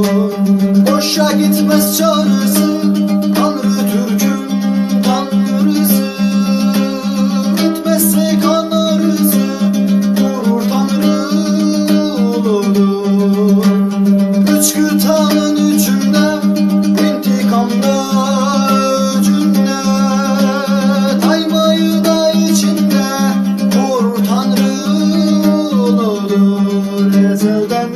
Boşa gitmez çaresi Tanrı Türk'üm Tanrısı Gitmezse kanarısı Gurur Tanrı olur Üç kütahın üçünde intikamda öcünde Taymayı da içinde Gurur Tanrı olur Ezelden